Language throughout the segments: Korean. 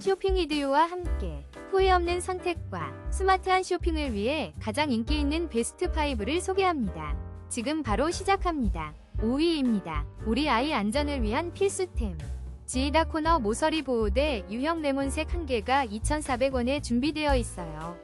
쇼핑 이디오와 함께 후회 없는 선택과 스마트한 쇼핑을 위해 가장 인기 있는 베스트 5를 소개합니다. 지금 바로 시작합니다. 5위입니다. 우리 아이 안전을 위한 필수템. 지이다 코너 모서리 보호대 유형 레몬색 1개가 2,400원에 준비되어 있어요.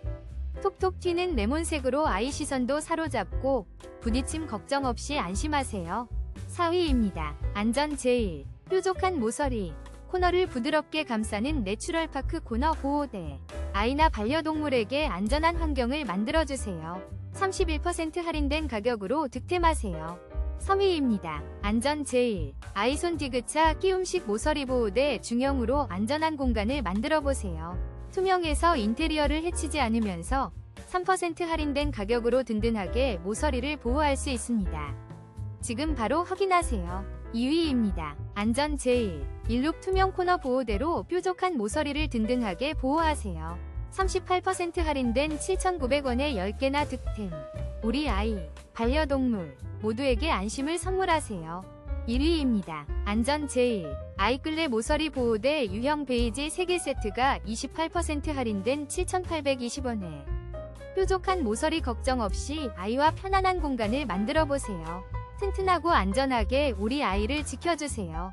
톡톡 튀는 레몬색으로 아이 시선도 사로잡고 부딪힘 걱정 없이 안심하세요. 4위입니다. 안전 제일. 뾰족한 모서리. 코너를 부드럽게 감싸는 내추럴 파크 코너 보호대. 아이나 반려동물에게 안전한 환경을 만들어주세요. 31% 할인된 가격으로 득템하세요. 3위입니다. 안전 제일. 아이손 디귿차 끼움식 모서리 보호대 중형으로 안전한 공간을 만들어 보세요. 투명해서 인테리어를 해치지 않으면서 3% 할인된 가격으로 든든하게 모서리를 보호할 수 있습니다. 지금 바로 확인하세요. 2위입니다. 안전 제일. 일룩 투명 코너 보호대로 뾰족한 모서리를 든든하게 보호하세요. 38% 할인된 7,900원에 10개나 득템. 우리 아이, 반려동물 모두에게 안심을 선물하세요. 1위입니다. 안전 제일. 아이끌레 모서리 보호대 유형 베이지 3개 세트가 28% 할인된 7,820원에 뾰족한 모서리 걱정 없이 아이와 편안한 공간을 만들어 보세요. 튼튼하고 안전하게 우리 아이를 지켜주세요.